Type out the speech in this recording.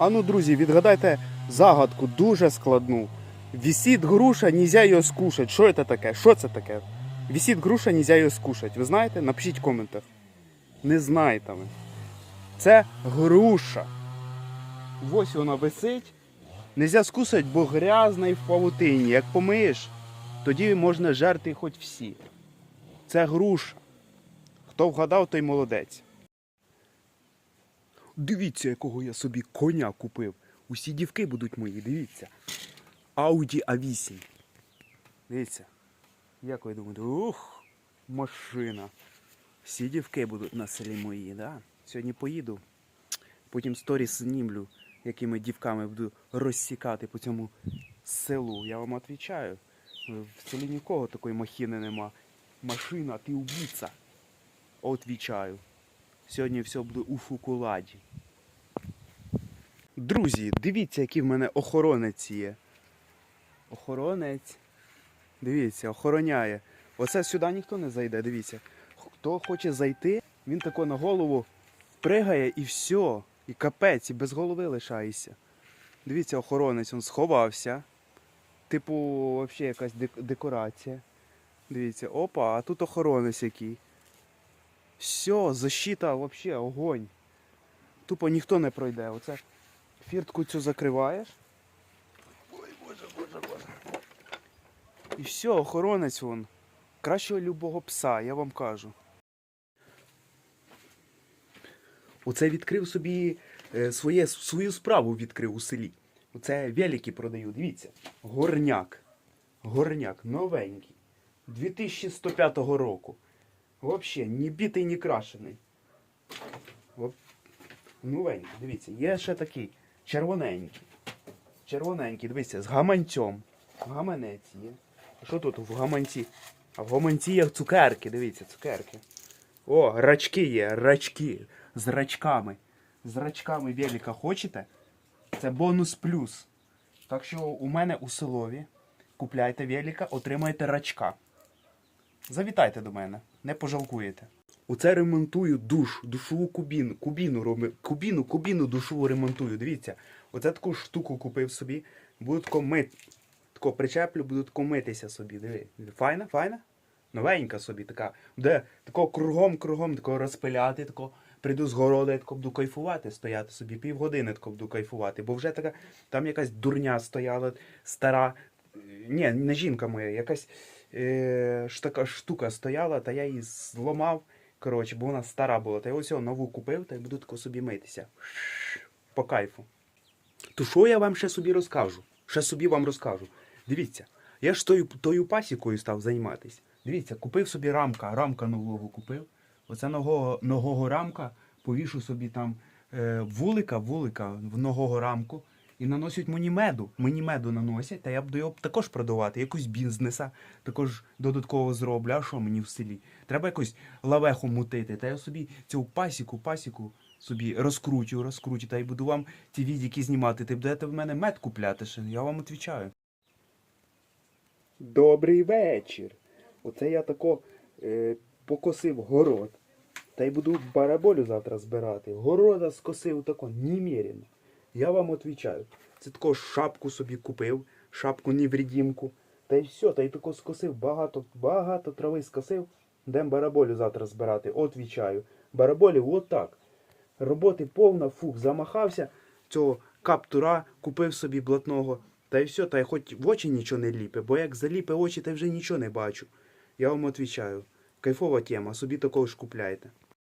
А ну, друзі, відгадайте загадку дуже складну. Вісить груша, нельзя її скушать. Що це таке? Що це таке? Вісить груша, нельзя її скушать. Ви знаєте? Напишіть в коментах. Не знаєте ви. Це груша. Ось вона висить. Нельзя скусать, бо грязна і в павутині. Як помиєш, тоді можна жерти хоч всі. Це груша. Хто вгадав, той молодець. Дивіться, якого я собі коня купив. Усі дівки будуть мої, дивіться. Audi A8. Дивіться. Як ви думаєте? Ух, машина. Всі дівки будуть на селі мої, да? Сьогодні поїду. Потім сторіс знімлю, якими дівками буду розсікати по цьому селу. Я вам відповідаю. В селі нікого такої махіни нема. Машина, ти убійця. Отвічаю. Сьогодні все буде у шоколаді. Друзі, дивіться, який в мене охоронець є. Охоронець. Дивіться, охороняє. Оце сюди ніхто не зайде, дивіться. Хто хоче зайти, він тако на голову пригає і все. І капець, і без голови лишаєшся. Дивіться, охоронець, він сховався. Типу, взагалі якась декорація. Дивіться, опа, а тут охоронець який. Все, защита, взагалі, огонь. Тупо ніхто не пройде. Оце фіртку цю закриваєш. Ой, боже, боже, боже. І все, охоронець вон. Кращого любого пса, я вам кажу. Оце відкрив собі е, своє, свою справу відкрив у селі. Оце велики продаю, дивіться. Горняк. Горняк, новенький. 2105 року. Вообще, ні бітий, ні крашений. Новенький, дивіться, є ще такий червоненький. Червоненький, дивіться, з гаманцем. Гаманець є. Що тут в гаманці? А в гаманці є цукерки, дивіться, цукерки. О, рачки є, рачки. З рачками. З рачками велика хочете? Це бонус плюс. Так що у мене у селові купляйте велика, отримаєте рачка. Завітайте до мене, не пожалкуєте. Оце ремонтую душ, душову кубіну, кубіну, роби- кубіну, кубіну душову ремонтую. Дивіться, оце таку штуку купив собі. Буду тако мити. Тако причеплю, буду тако митися собі. Диви. Файна, файна? Новенька собі така. Де тако кругом, кругом тако розпиляти, тако прийду з городу, я тако буду кайфувати, стояти собі, півгодини тако буду кайфувати. Бо вже така, там якась дурня стояла, стара. Ні, не жінка моя, якась е, ж така штука стояла, та я її зламав. Коротше, бо вона стара була. Та я ось нову купив, та й буду тако собі митися. По кайфу. То що я вам ще собі розкажу? Ще собі вам розкажу. Дивіться, я ж тою, тою пасікою став займатися. Дивіться, купив собі рамка, рамка нового купив. Оце нового, нового рамка, повішу собі там е, вулика, вулика в нового рамку. І наносять мені меду. Мені меду наносять, та я буду його також продавати, якусь бізнеса також додатково зроблю. А що мені в селі? Треба якось лавеху мутити. Та я собі цю пасіку, пасіку собі розкручу, розкручу, та й буду вам ті відео знімати. Ти будете в мене мед купляти ще, я вам відповідаю. Добрий вечір. Оце я тако е, покосив город. Та й буду бараболю завтра збирати. Города скосив тако немерено. Я вам відповідаю. Це тако шапку собі купив, шапку невредімку. Та й все, та й тако скосив, багато, багато трави скосив. Дем бараболю завтра збирати. Отвічаю. Бараболів отак. Роботи повна, фух, замахався. Цього каптура купив собі блатного. Та й все, та й хоч в очі нічого не ліпе, бо як заліпе очі, та вже нічого не бачу. Я вам відповідаю. Кайфова тема, собі такого ж купляйте.